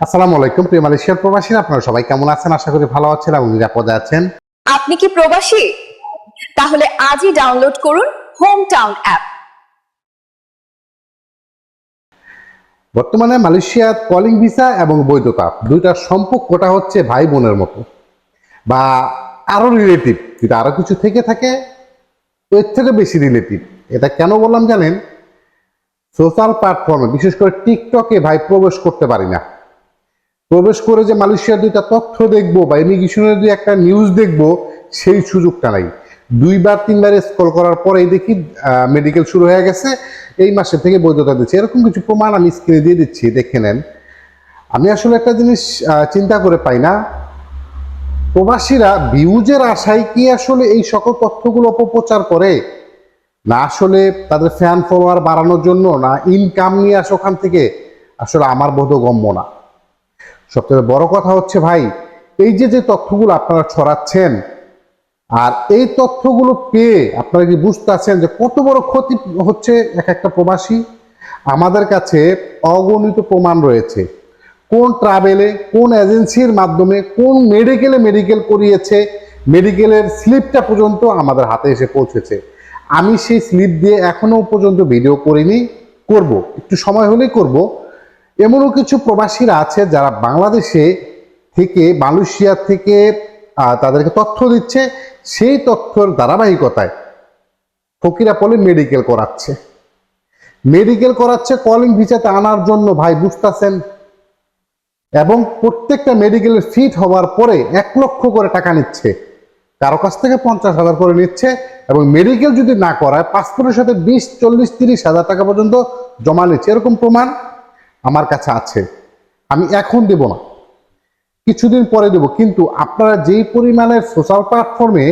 আসসালামু আলাইকুম প্রিয় মালয়েশিয়ার প্রবাসী আপনারা সবাই কেমন আছেন? আশা করি ভালো আছেন এবং নিরাপদে আছেন। আপনি কি প্রবাসী? তাহলে আজই ডাউনলোড করুন হোম টাউন অ্যাপ বর্তমানে মালয়েশিয়ার কলিং ভিসা এবং বৈধতা দুইটার সম্পর্কটা হচ্ছে ভাই বোনের মতো বা আরও রিলেটিভ যদি আরও কিছু থেকে থাকে এর থেকে বেশি রিলেটিভ এটা কেন বললাম জানেন? সোশ্যাল প্ল্যাটফর্মে বিশেষ করে টিকটকে ভাই প্রবেশ করতে পারি না। প্রবেশ করে যে মালয়েশিয়ার দুইটা তথ্য দেখব বা ইমিগ্রেশনের দুই একটা নিউজ দেখব, সেই সুযোগটা নাই। দুইবার, তিনবার স্কল করার পরেই দেখি মেডিকেল শুরু হয়ে গেছে, এই মাসে থেকে বৈধতা দিচ্ছে। এরকম কিছু প্রমাণ আমি স্ক্রিনে দিয়ে দিচ্ছি, দেখে নেন। আমি আসলে একটা জিনিস চিন্তা করে পাই না। প্রবাসীরা ভিউজের আশায় কি আসলে এই সকল তথ্যগুলো অপপ্রচার করে? না আসলে তাদের ফ্যান ফলোয়ার বাড়ানোর জন্য, না ইনকাম নিয়ে আসে ওখান থেকে? আসলে আমার বোধগম্য না। সবথেকে বড় কথা হচ্ছে ভাই, এই যে যে তথ্যগুলো আপনারা ছড়াচ্ছেন, আর এই তথ্যগুলো পেয়ে আপনারা কি বুঝতে আছেন যে কত বড় ক্ষতি হচ্ছে এক একটা প্রবাসী? আমাদের কাছে অগণিত প্রমাণ রয়েছে। কোন ট্রাভেলে কোন এজেন্সির মাধ্যমে, কোন মেডিকেলে মেডিকেল করিয়েছে মেডিকেলের স্লিপটা পর্যন্ত আমাদের হাতে এসে পৌঁছেছে। আমি সেই স্লিপ দিয়ে এখনও পর্যন্ত ভিডিও করিনি, করব। একটু সময় হলেই করব। এমনও কিছু প্রবাসীরা আছে যারা বাংলাদেশে থেকে, মালয়েশিয়া থেকে তাদেরকে তথ্য দিচ্ছে। সেই তথ্যর ধারাবাহিকতায় ফকিরা পলে মেডিকেল করাচ্ছে। মেডিকেল করাচ্ছে কলিং ভিসাতে আনার জন্য ভাই বুঝতেছেন? এবং প্রত্যেকটা মেডিকেলের ফিট হওয়ার পরে এক লক্ষ করে টাকা নিচ্ছে। কারও কাছ থেকে পঞ্চাশ হাজার করে নিচ্ছে এবং মেডিকেল যদি না করায় পাসপোর্টের সাথে বিশ, চল্লিশ, তিরিশ হাজার টাকা পর্যন্ত জমা নিচ্ছে। এরকম প্রমাণ আমার কাছে আছে। আমি এখন দেব না। কিছুদিন পরে দেব। কিন্তু আপনারা যেই পরিমাণের সোশ্যাল প্ল্যাটফর্মে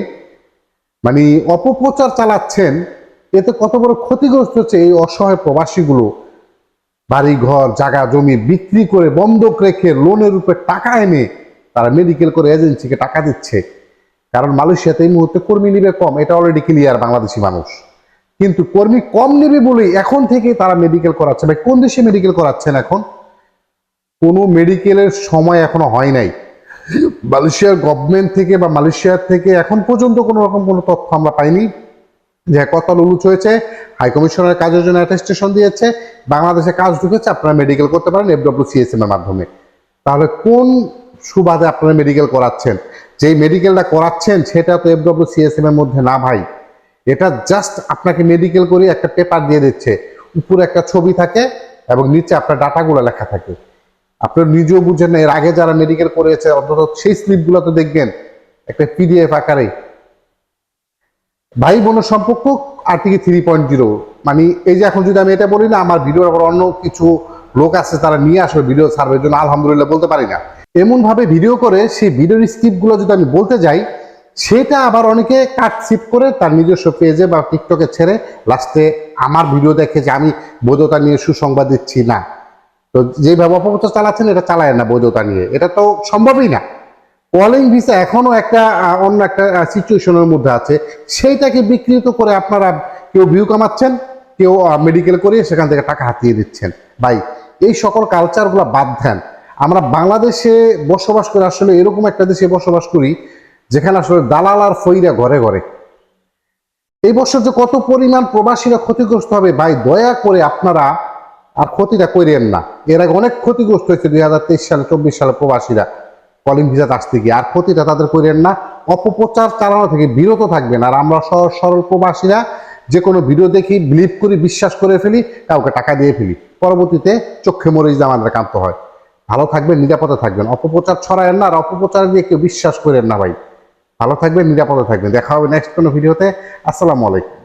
মানে অপপ্রচার চালাচ্ছেন, এতে কত বড় ক্ষতিগ্রস্ত হচ্ছে এই অসহায় প্রবাসীগুলো। বাড়ি ঘর জায়গা, জমি বিক্রি করে বন্ধক রেখে লোনের রূপে টাকা এনে তারা মেডিকেল করে এজেন্সিকে টাকা দিচ্ছে। কারণ মালয়েশিয়াতে এই মুহূর্তে কর্মী নিবে কম। এটা অলরেডি ক্লিয়ার বাংলাদেশি মানুষ। কিন্তু কর্মী কম নেবে বলেই এখন থেকে তারা মেডিকেল করাচ্ছে। ভাই, কোন দেশে মেডিকেল করাচ্ছেন এখন? কোনো মেডিকেলের সময় এখনও হয় নাই। মালয়েশিয়ার গভর্নমেন্ট থেকে বা মালয়েশিয়ার থেকে এখন পর্যন্ত কোনো রকম কোনো তথ্য আমরা পাইনি। যে কত লুচ হয়েছে হাই কমিশনের কাজের জন্য অ্যাটেস্টেশন দিয়েছে, বাংলাদেশে কাজ ঢুকেছে, আপনারা মেডিকেল করতে পারেন এফডব্লিউ সিএসএম এর মাধ্যমে। তাহলে কোন সুবাদে আপনারা মেডিকেল করাচ্ছেন? যেই মেডিকেলটা করাচ্ছেন, সেটা তো এফডব্লিউ সিএসএম এর মধ্যে না ভাই। এটা জাস্ট আপনাকে মেডিকেল করে একটা পেপার দিয়ে দিচ্ছে। উপরে একটা ছবি থাকে এবং নিচে আপনার ডাটাগুলো লেখা থাকে। আপনার নিজেও বুঝেন না, এর আগে যারা মেডিকেল করেছে অন্তত সেই স্লিপগুলো তো দেখবেন। একটা পিডিএফ আকারে। ভাই বোনের সম্পর্ক আর্টিকে থ্রি পয়েন্ট জিরো মানে এই যে এখন যদি আমি এটা বলি না, আমার ভিডিওর আবার অন্য কিছু লোক আছে তারা নিয়ে আসবে ভিডিও সার্ভের জন্য, আলহামদুলিল্লাহ বলতে পারি না। এমন ভাবে ভিডিও করে, সেই ভিডিওর স্ক্রিপ্টগুলো যদি আমি বলতে যাই সেটা আবার অনেকে কাট সিপ করে তার নিজস্ব পেজে বা টিকটকে ছেড়ে লাস্টে আমার ভিডিও দেখে যে আমি বৈধতা নিয়ে সুসংবাদ দিচ্ছি না। তো যেভাবে অপপ্রচার চালাচ্ছেন এটা চালায় না বৈধতা নিয়ে। এটা তো সম্ভবই না। কলিং ভিসা এখনও একটা অন্য একটা সিচুয়েশনের মধ্যে আছে। সেইটাকে বিকৃত করে আপনারা কেউ ভিউ কামাচ্ছেন, কেউ মেডিকেল করিয়ে সেখান থেকে টাকা হাতিয়ে দিচ্ছেন ভাই, এই সকল কালচারগুলো বাদ দেন। আমরা বাংলাদেশে বসবাস করে আসলে এরকম একটা দেশে বসবাস করি যেখানে আসলে দালাল আর ফইরা ঘরে ঘরে। এই বছর যে কত পরিমাণ প্রবাসীরা ক্ষতিগ্রস্ত হবে ভাই, দয়া করে আপনারা আর ক্ষতিটা করিয়েন না। এর আগে অনেক ক্ষতিগ্রস্ত হয়েছে দুই হাজার তেইশ সালে, চব্বিশ সালে প্রবাসীরা। কলিং ভিসাতে আসতে গিয়ে। আর ক্ষতিটা তাদের করিয়েন না। অপপ্রচার চালানো থেকে বিরত থাকবেন। আর আমরা সহজ সরল প্রবাসীরা যে কোনো ভিডিও দেখি বিলিভ করি, বিশ্বাস করে ফেলি, কাউকে টাকা দিয়ে ফেলি। পরবর্তীতে মরিচ দিয়ে আমাদের কান্ত হয়। ভালো থাকবেন, নিরাপদে থাকবেন। অপপ্রচার ছড়ায়েন না। আর অপপ্রচার দিয়ে কেউ বিশ্বাস করেন না ভাই। ভালো থাকবেন নিরাপদে থাকবেন। দেখা হবে নেক্সট কোনো ভিডিওতে আসসালামু আলাইকুম।